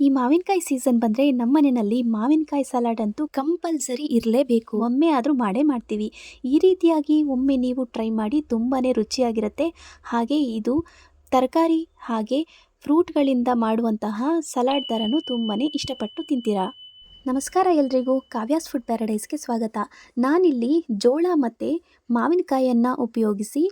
ಈ ಮಾವಿನಕಾಯಿ ಸೀಸನ್ ಬಂದ್ರೆ ನಮ್ಮ ಮನೆಯಲ್ಲಿ ಮಾವಿನಕಾಯಿ ಸಲಾಡ್ ಅಂತೂ ಕಂಪಲ್ಸರಿ ಇರಲೇಬೇಕು. ಒಮ್ಮೆ ಆದರೂ ಮಾಡೇ ಮಾಡ್ತೀವಿ. ಈ ರೀತಿಯಾಗಿ ಒಮ್ಮೆ ನೀವು ಟ್ರೈ ಮಾಡಿ ತುಂಬಾ ರುಚಿಯಾಗಿರುತ್ತೆ. ಹಾಗೆ ಇದು ತರಕಾರಿ ಹಾಗೆ ಫ್ರೂಟ್ಗಳಿಂದ ಮಾಡುವಂತಹ ಸಲಾಡ್ ಥರನೂ ತುಂಬಾ ಇಷ್ಟಪಟ್ಟು ತಿಂತೀರಾ? ನಮಸ್ಕಾರ ಎಲ್ರಿಗೂ. ಕಾವ್ಯಾಸ್ ಫುಡ್ ಪ್ಯಾರಡೈಸ್ಗೆ ಸ್ವಾಗತ. ನಾನಿಲ್ಲಿ ಜೋಳ ಮತ್ತು ಮಾವಿನಕಾಯಿಯನ್ನು ಉಪಯೋಗಿಸಿ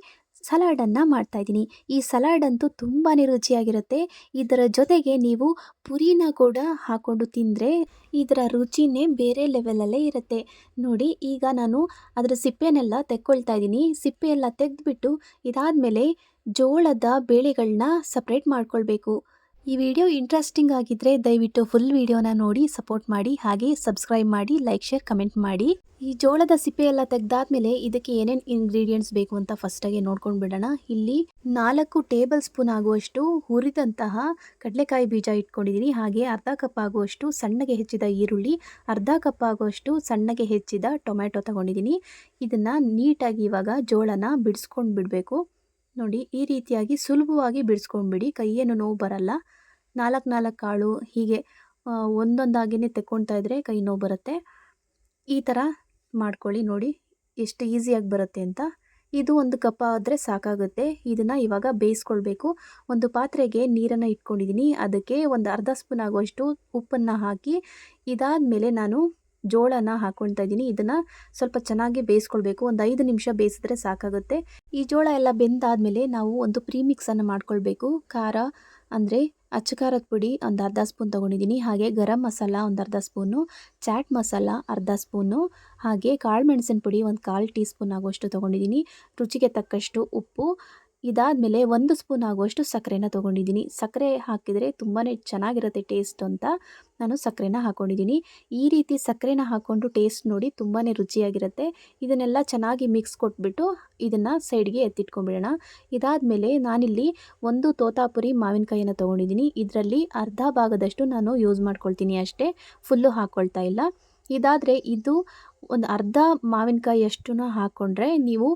ಸಲಾಡನ್ನು ಮಾಡ್ತಾಯಿದ್ದೀನಿ ಈ ಸಲಾಡ್ ಅಂತೂ ತುಂಬಾ ರುಚಿಯಾಗಿರುತ್ತೆ. ಇದರ ಜೊತೆಗೆ ನೀವು ಪುರಿನ ಕೂಡ ಹಾಕ್ಕೊಂಡು ತಿಂದರೆ ಇದರ ರುಚಿನೇ ಬೇರೆ ಲೆವೆಲಲ್ಲೇ ಇರುತ್ತೆ. ನೋಡಿ, ಈಗ ನಾನು ಅದರ ಸಿಪ್ಪೆನೆಲ್ಲ ತೆಕ್ಕೊಳ್ತಾ ಇದ್ದೀನಿ. ಸಿಪ್ಪೆಯೆಲ್ಲ ತೆಗೆದುಬಿಟ್ಟು ಇದಾದಮೇಲೆ ಜೋಳದ ಬೇಳೆಗಳನ್ನ ಸಪ್ರೇಟ್ ಮಾಡ್ಕೊಳ್ಬೇಕು. ಈ ವಿಡಿಯೋ ಇಂಟ್ರೆಸ್ಟಿಂಗ್ ಆಗಿದ್ರೆ ದಯವಿಟ್ಟು ಫುಲ್ ವಿಡಿಯೋನ ನೋಡಿ ಸಪೋರ್ಟ್ ಮಾಡಿ, ಹಾಗೆ ಸಬ್ಸ್ಕ್ರೈಬ್ ಮಾಡಿ ಲೈಕ್ ಶೇರ್ ಕಮೆಂಟ್ ಮಾಡಿ. ಈ ಜೋಳದ ಸಿಪ್ಪೆ ಎಲ್ಲ ತೆಗೆದಾದ್ಮೇಲೆ ಇದಕ್ಕೆ ಏನೇನು ಇಂಗ್ರೀಡಿಯೆಂಟ್ಸ್ ಬೇಕು ಅಂತ ಫಸ್ಟಾಗಿ ನೋಡ್ಕೊಂಡು ಬಿಡೋಣ. ಇಲ್ಲಿ ನಾಲ್ಕು ಟೇಬಲ್ ಸ್ಪೂನ್ ಆಗುವಷ್ಟು ಹುರಿದಂತಹ ಕಡಲೆಕಾಯಿ ಬೀಜ ಇಟ್ಕೊಂಡಿದ್ದೀನಿ ಹಾಗೆ ಅರ್ಧ ಕಪ್ ಆಗುವಷ್ಟು ಸಣ್ಣಗೆ ಹೆಚ್ಚಿದ ಈರುಳ್ಳಿ, ಅರ್ಧ ಕಪ್ ಆಗುವಷ್ಟು ಸಣ್ಣಗೆ ಹೆಚ್ಚಿದ ಟೊಮ್ಯಾಟೊ ತಗೊಂಡಿದ್ದೀನಿ ಇದನ್ನು ನೀಟಾಗಿ ಇವಾಗ ಜೋಳನ ಬಿಡಿಸ್ಕೊಂಡು ಬಿಡಬೇಕು. ನೋಡಿ, ಈ ರೀತಿಯಾಗಿ ಸುಲಭವಾಗಿ ಬಿಡಿಸ್ಕೊಂಡ್ಬಿಡಿ. ಕೈಯೇನು ನೋವು ಬರಲ್ಲ. ನಾಲ್ಕು ನಾಲ್ಕು ಕಾಳು ಹೀಗೆ ಒಂದೊಂದಾಗಿಯೇ ತೆಕ್ಕೊಳ್ತಾ ಇದ್ದರೆ ಕೈ ನೋವು ಬರುತ್ತೆ. ಈ ಥರ ಮಾಡ್ಕೊಳ್ಳಿ ನೋಡಿ, ಎಷ್ಟು ಈಸಿಯಾಗಿ ಬರುತ್ತೆ ಅಂತ. ಇದು ಒಂದು ಕಪ್ಪ ಆದರೆ ಸಾಕಾಗುತ್ತೆ. ಇದನ್ನು ಇವಾಗ ಬೇಯಿಸ್ಕೊಳ್ಬೇಕು. ಒಂದು ಪಾತ್ರೆಗೆ ನೀರನ್ನು ಇಟ್ಕೊಂಡಿದ್ದೀನಿ. ಅದಕ್ಕೆ ಒಂದು ಅರ್ಧ ಸ್ಪೂನ್ ಆಗುವಷ್ಟು ಉಪ್ಪನ್ನು ಹಾಕಿ ಇದಾದ ಮೇಲೆ ನಾನು ಜೋಳನ ಹಾಕ್ಕೊಳ್ತಾ ಇದ್ದೀನಿ. ಇದನ್ನು ಸ್ವಲ್ಪ ಚೆನ್ನಾಗಿ ಬೇಯಿಸ್ಕೊಳ್ಬೇಕು. ಒಂದು ಐದು ನಿಮಿಷ ಬೇಯಿಸಿದ್ರೆ ಸಾಕಾಗುತ್ತೆ. ಈ ಜೋಳ ಎಲ್ಲ ಬೆಂದಾದಮೇಲೆ ನಾವು ಒಂದು ಪ್ರೀಮಿಕ್ಸನ್ನು ಮಾಡ್ಕೊಳ್ಬೇಕು. ಖಾರ ಅಂದರೆ ಅಚ್ಚ ಖಾರದ ಪುಡಿ ಒಂದು ಅರ್ಧ ಸ್ಪೂನ್ ತೊಗೊಂಡಿದ್ದೀನಿ. ಹಾಗೆ ಗರಂ ಮಸಾಲ ಒಂದು ಅರ್ಧ ಸ್ಪೂನು, ಚಾಟ್ ಮಸಾಲ ಅರ್ಧ ಸ್ಪೂನು, ಹಾಗೆ ಕಾಳು ಮೆಣಸಿನ ಪುಡಿ ಒಂದು ಕಾಲು ಟೀ ಸ್ಪೂನ್ ಆಗುವಷ್ಟು ತೊಗೊಂಡಿದ್ದೀನಿ. ರುಚಿಗೆ ತಕ್ಕಷ್ಟು ಉಪ್ಪು ಇದಾದಮೇಲೆ ಒಂದು ಸ್ಪೂನ್ ಆಗುವಷ್ಟು ಸಕ್ಕರೆನ ತೊಗೊಂಡಿದ್ದೀನಿ. ಸಕ್ಕರೆ ಹಾಕಿದರೆ ತುಂಬಾ ಚೆನ್ನಾಗಿರುತ್ತೆ ಟೇಸ್ಟ್ ಅಂತ ನಾನು ಸಕ್ಕರೆನ ಹಾಕ್ಕೊಂಡಿದ್ದೀನಿ ಈ ರೀತಿ ಸಕ್ಕರೆನ ಹಾಕ್ಕೊಂಡು ಟೇಸ್ಟ್ ನೋಡಿ ತುಂಬಾ ರುಚಿಯಾಗಿರುತ್ತೆ. ಇದನ್ನೆಲ್ಲ ಚೆನ್ನಾಗಿ ಮಿಕ್ಸ್ ಕೊಟ್ಬಿಟ್ಟು ಇದನ್ನು ಸೈಡ್ಗೆ ಎತ್ತಿಟ್ಕೊಂಡ್ಬಿಡೋಣ ಇದಾದಮೇಲೆ ನಾನಿಲ್ಲಿ ಒಂದು ತೋತಾಪುರಿ ಮಾವಿನಕಾಯಿನ ತೊಗೊಂಡಿದ್ದೀನಿ. ಇದರಲ್ಲಿ ಅರ್ಧ ಭಾಗದಷ್ಟು ನಾನು ಯೂಸ್ ಮಾಡ್ಕೊಳ್ತೀನಿ ಅಷ್ಟೇ. ಫುಲ್ಲು ಹಾಕ್ಕೊಳ್ತಾ ಇಲ್ಲ. ಇದಾದರೆ ಇದು ಒಂದು ಅರ್ಧ ಮಾವಿನಕಾಯಿ ಅಷ್ಟು ಹಾಕ್ಕೊಂಡ್ರೆ ನೀವು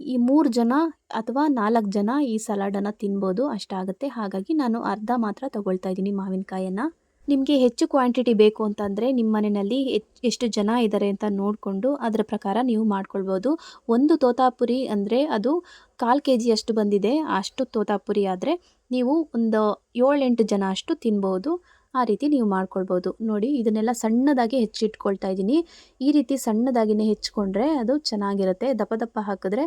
ಈ ಮೂರು ಜನ ಅಥವಾ ನಾಲ್ಕು ಜನ ಈ ಸಲಾಡನ್ನು ತಿನ್ಬೋದು ಅಷ್ಟಾಗುತ್ತೆ ಹಾಗಾಗಿ ನಾನು ಅರ್ಧ ಮಾತ್ರ ತಗೊಳ್ತಾ ಇದ್ದೀನಿ ಮಾವಿನಕಾಯನ್ನು. ನಿಮಗೆ ಹೆಚ್ಚು ಕ್ವಾಂಟಿಟಿ ಬೇಕು ಅಂತಂದರೆ ನಿಮ್ಮ ಮನೆಯಲ್ಲಿ ಎಷ್ಟು ಜನ ಇದ್ದಾರೆ ಅಂತ ನೋಡಿಕೊಂಡು ಅದರ ಪ್ರಕಾರ ನೀವು ಮಾಡ್ಕೊಳ್ಬೋದು. ಒಂದು ತೋತಾಪುರಿ ಅಂದರೆ ಅದು ಕಾಲು ಕೆ ಜಿಯಷ್ಟು ಬಂದಿದೆ, ಅಷ್ಟು ತೋತಾಪುರಿ ಆದರೆ ನೀವು ಒಂದು ಏಳೆಂಟು ಜನ ಅಷ್ಟು ತಿನ್ಬೋದು. ಆ ರೀತಿ ನೀವು ಮಾಡ್ಕೊಳ್ಬೋದು. ನೋಡಿ, ಇದನ್ನೆಲ್ಲ ಸಣ್ಣದಾಗಿ ಹೆಚ್ಚಿಟ್ಕೊಳ್ತಾ ಇದ್ದೀನಿ. ಈ ರೀತಿ ಸಣ್ಣದಾಗಿನೇ ಹೆಚ್ಚಿಕೊಂಡ್ರೆ ಅದು ಚೆನ್ನಾಗಿರುತ್ತೆ. ದಪ್ಪ ದಪ್ಪ ಹಾಕಿದ್ರೆ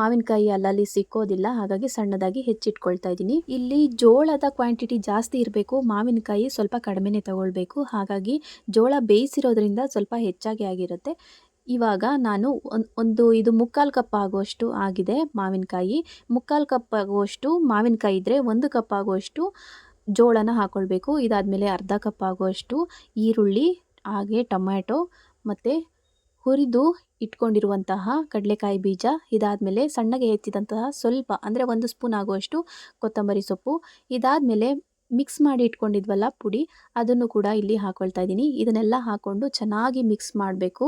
ಮಾವಿನಕಾಯಿ ಅಲ್ಲಲ್ಲಿ ಸಿಕ್ಕೋದಿಲ್ಲ. ಹಾಗಾಗಿ ಸಣ್ಣದಾಗಿ ಹೆಚ್ಚಿಟ್ಕೊಳ್ತಾ ಇದ್ದೀನಿ. ಇಲ್ಲಿ ಜೋಳದ ಕ್ವಾಂಟಿಟಿ ಜಾಸ್ತಿ ಇರಬೇಕು. ಮಾವಿನಕಾಯಿ ಸ್ವಲ್ಪ ಕಡಿಮೆನೇ ತಗೊಳ್ಬೇಕು. ಹಾಗಾಗಿ ಜೋಳ ಬೇಯಿಸಿರೋದ್ರಿಂದ ಸ್ವಲ್ಪ ಹೆಚ್ಚಾಗಿ ಆಗಿರುತ್ತೆ. ಇವಾಗ ನಾನು ಒಂದು ಇದು ಮುಕ್ಕಾಲು ಕಪ್ ಆಗುವಷ್ಟು ಆಗಿದೆ ಮಾವಿನಕಾಯಿ. ಮುಕ್ಕಾಲು ಕಪ್ ಆಗುವಷ್ಟು ಮಾವಿನಕಾಯಿ ಇದ್ದರೆ ಒಂದು ಕಪ್ ಆಗುವಷ್ಟು ಜೋಳನ ಹಾಕ್ಕೊಳ್ಬೇಕು ಇದಾದಮೇಲೆ ಅರ್ಧ ಕಪ್ ಆಗುವಷ್ಟು ಈರುಳ್ಳಿ, ಹಾಗೆ ಟೊಮ್ಯಾಟೊ ಮತ್ತು ಹುರಿದು ಇಟ್ಕೊಂಡಿರುವಂತಹ ಕಡಲೆಕಾಯಿ ಬೀಜ. ಇದಾದಮೇಲೆ ಸಣ್ಣಗೆ ಹೆಚ್ಚಿದಂತಹ ಸ್ವಲ್ಪ, ಅಂದರೆ ಒಂದು ಸ್ಪೂನ್ ಆಗುವಷ್ಟು ಕೊತ್ತಂಬರಿ ಸೊಪ್ಪು. ಇದಾದಮೇಲೆ ಮಿಕ್ಸ್ ಮಾಡಿ ಇಟ್ಕೊಂಡಿದ್ವಲ್ಲ ಪುಡಿ, ಅದನ್ನು ಕೂಡ ಇಲ್ಲಿ ಹಾಕ್ಕೊಳ್ತಾ ಇದ್ದೀನಿ. ಇದನ್ನೆಲ್ಲ ಹಾಕ್ಕೊಂಡು ಚೆನ್ನಾಗಿ ಮಿಕ್ಸ್ ಮಾಡಬೇಕು.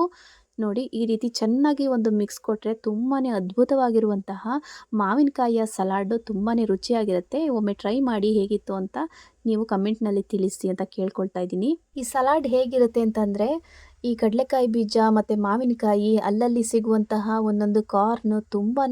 ನೋಡಿ ಈ ರೀತಿ ಚೆನ್ನಾಗಿ ಒಂದು ಮಿಕ್ಸ್ ಕೊಟ್ಟರೆ ತುಂಬಾ ಅದ್ಭುತವಾಗಿರುವಂತಹ ಮಾವಿನಕಾಯಿಯ ಸಲಾಡು ತುಂಬಾ ರುಚಿಯಾಗಿರುತ್ತೆ. ಒಮ್ಮೆ ಟ್ರೈ ಮಾಡಿ ಹೇಗಿತ್ತು ಅಂತ ನೀವು ಕಮೆಂಟ್ನಲ್ಲಿ ತಿಳಿಸಿ ಅಂತ ಕೇಳ್ಕೊಳ್ತಾ ಇದ್ದೀನಿ. ಈ ಸಲಾಡ್ ಹೇಗಿರುತ್ತೆ ಅಂತಂದರೆ ಈ ಕಡಲೆಕಾಯಿ ಬೀಜ ಮತ್ತು ಮಾವಿನಕಾಯಿ ಅಲ್ಲಲ್ಲಿ ಸಿಗುವಂತಹ ಒಂದೊಂದು ಕಾರ್ನು ತುಂಬಾ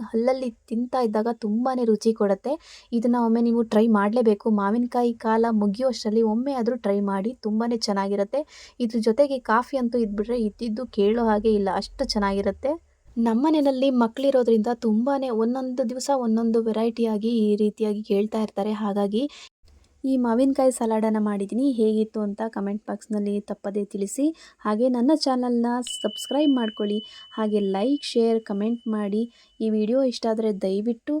ಹಲ್ಲಲ್ಲಿ ತಿಂತಾ ಇದ್ದಾಗ ತುಂಬಾ ರುಚಿ ಕೊಡುತ್ತೆ. ಇದನ್ನು ಒಮ್ಮೆ ನೀವು ಟ್ರೈ ಮಾಡಲೇಬೇಕು. ಮಾವಿನಕಾಯಿ ಕಾಲ ಮುಗಿಯುವಷ್ಟರಲ್ಲಿ ಒಮ್ಮೆ ಆದರೂ ಟ್ರೈ ಮಾಡಿ ತುಂಬಾ ಚೆನ್ನಾಗಿರುತ್ತೆ. ಇದ್ರ ಜೊತೆಗೆ ಕಾಫಿ ಅಂತೂ ಇದ್ಬಿಟ್ರೆ ಇದ್ದಿದ್ದು ಕೇಳೋ ಹಾಗೆ ಇಲ್ಲ, ಅಷ್ಟು ಚೆನ್ನಾಗಿರುತ್ತೆ. ನಮ್ಮ ಮನೆಯಲ್ಲಿ ಮಕ್ಕಳಿರೋದ್ರಿಂದ ತುಂಬಾ ಒಂದೊಂದು ದಿವಸ ಒಂದೊಂದು ವೆರೈಟಿಯಾಗಿ ಈ ರೀತಿಯಾಗಿ ಕೇಳ್ತಾ ಇರ್ತಾರೆ. ಹಾಗಾಗಿ ಈ ಮಾವಿನಕಾಯಿ ಸಲಾಡನ್ನು ಮಾಡಿದ್ದೀನಿ. ಹೇಗಿತ್ತು ಅಂತ ಕಮೆಂಟ್ ಬಾಕ್ಸ್ನಲ್ಲಿ ತಪ್ಪದೇ ತಿಳಿಸಿ. ಹಾಗೆ ನನ್ನ ಚಾನಲ್ನ ಸಬ್ಸ್ಕ್ರೈಬ್ ಮಾಡ್ಕೊಳ್ಳಿ. ಹಾಗೆ ಲೈಕ್, ಶೇರ್, ಕಮೆಂಟ್ ಮಾಡಿ. ಈ ವಿಡಿಯೋ ಇಷ್ಟ ಆದರೆ ದಯವಿಟ್ಟು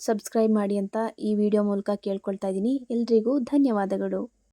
ಸಬ್ಸ್ಕ್ರೈಬ್ ಮಾಡಿ ಅಂತ ಈ ವಿಡಿಯೋ ಮೂಲಕ ಕೇಳ್ಕೊಳ್ತಾ ಇದ್ದೀನಿ. ಎಲ್ರಿಗೂ ಧನ್ಯವಾದಗಳು.